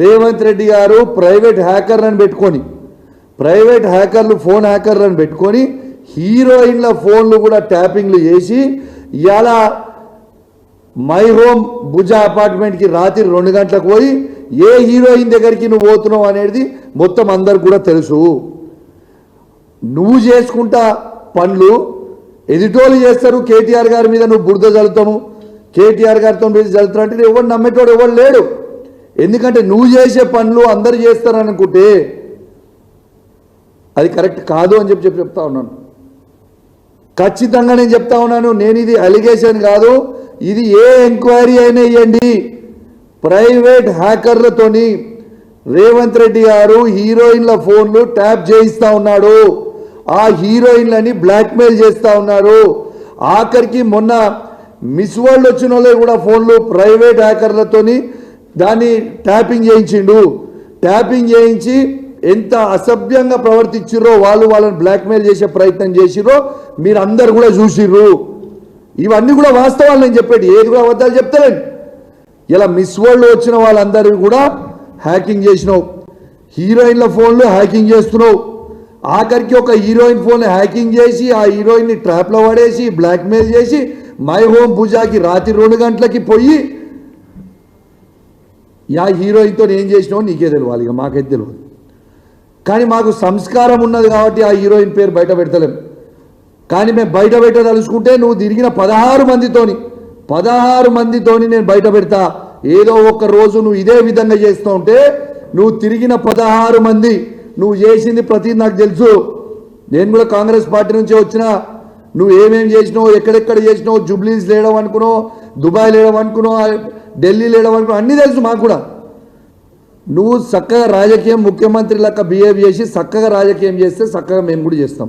రేవంత్ రెడ్డి గారు ప్రైవేట్ హ్యాకర్లను పెట్టుకొని private హ్యాకర్లు phone హ్యాకర్లను పెట్టుకొని హీరోయిన్ల ఫోన్లు కూడా ట్యాపింగ్లు చేసి ఇలా మై హోమ్ భుజ అపార్ట్మెంట్కి రాత్రి రెండు గంటలకు పోయి ఏ హీరోయిన్ దగ్గరికి నువ్వు పోతున్నావు అనేది మొత్తం అందరికి కూడా తెలుసు. నువ్వు చేసుకుంటా పనులు ఎదుటోళ్ళు చేస్తారు కేటీఆర్ గారి మీద నువ్వు బురద చల్లుతాము కేటీఆర్ గారితో మీద చల్లుతావు అంటే ఎవరు నమ్మేటోడు ఎవరు లేడు. ఎందుకంటే నువ్వు చేసే పనులు అందరు చేస్తారనుకుంటే అది కరెక్ట్ కాదు అని చెప్పి చెప్పి చెప్తా ఉన్నాను. ఖచ్చితంగా నేను చెప్తా ఉన్నాను నేను ఇది అలిగేషన్ కాదు ఇది ఏ ఎంక్వైరీ అయినా ఇవ్వండి ప్రైవేట్ హ్యాకర్లతోని రేవంత్ రెడ్డి గారు హీరోయిన్ల ఫోన్లు ట్యాప్ చేయిస్తా ఉన్నాడు. ఆ హీరోయిన్లని బ్లాక్మెయిల్ చేస్తూ ఉన్నారు ఆఖరికి మొన్న మిస్ వరల్డ్ వచ్చిన వాళ్ళే కూడా ఫోన్లు ప్రైవేట్ హ్యాకర్లతోని దాన్ని ట్యాపింగ్ చేయించిండు. ట్యాపింగ్ చేయించి ఎంత అసభ్యంగా ప్రవర్తించిర్రో వాళ్ళు వాళ్ళని బ్లాక్మెయిల్ చేసే ప్రయత్నం చేసిర్రో మీరు అందరు కూడా చూసిర్రు. ఇవన్నీ కూడా వాస్తవాలు నేను చెప్పేది ఏది కూడా అబద్ధాలు చెప్తారండి ఇలా మిస్ వరల్డ్ వచ్చిన వాళ్ళందరూ కూడా హ్యాకింగ్ చేసినావు. హీరోయిన్ల ఫోన్లు హ్యాకింగ్ చేస్తున్నావు. ఆఖరికి ఒక హీరోయిన్ ఫోన్ హ్యాకింగ్ చేసి ఆ హీరోయిన్ని ట్రాప్లో పడేసి బ్లాక్మెయిల్ చేసి మై హోమ్ పూజాకి రాత్రి రెండు గంటలకి పోయి యా హీరోయిన్తో ఏం చేసినావు నీకే తెలియాలి ఇక మాకైతే తెలియదు కానీ మాకు సంస్కారం ఉన్నది కాబట్టి ఆ హీరోయిన్ పేరు బయట పెడతలేం. కానీ మేము బయట పెట్టదలుచుకుంటే నువ్వు తిరిగిన పదహారు మందితోని పదహారు మందితోని నేను బయట పెడతా. ఏదో ఒక రోజు నువ్వు ఇదే విధంగా చేస్తూ ఉంటే నువ్వు తిరిగిన పదహారు మంది నువ్వు చేసింది ప్రతి నాకు తెలుసు. నేను కూడా కాంగ్రెస్ పార్టీ నుంచే వచ్చిన నువ్వు ఏమేమి చేసినావు ఎక్కడెక్కడ చేసినావు జుబ్లీస్ లేడం అనుకున్నావు దుబాయ్ లేడం అనుకున్నావు ఢిల్లీ లేడం అన్నీ తెలుసు మాకు కూడా. నువ్వు చక్కగా రాజకీయం ముఖ్యమంత్రి లెక్క బిహేవ్ చేసి చక్కగా రాజకీయం చేస్తే చక్కగా మేము కూడా చేస్తాం.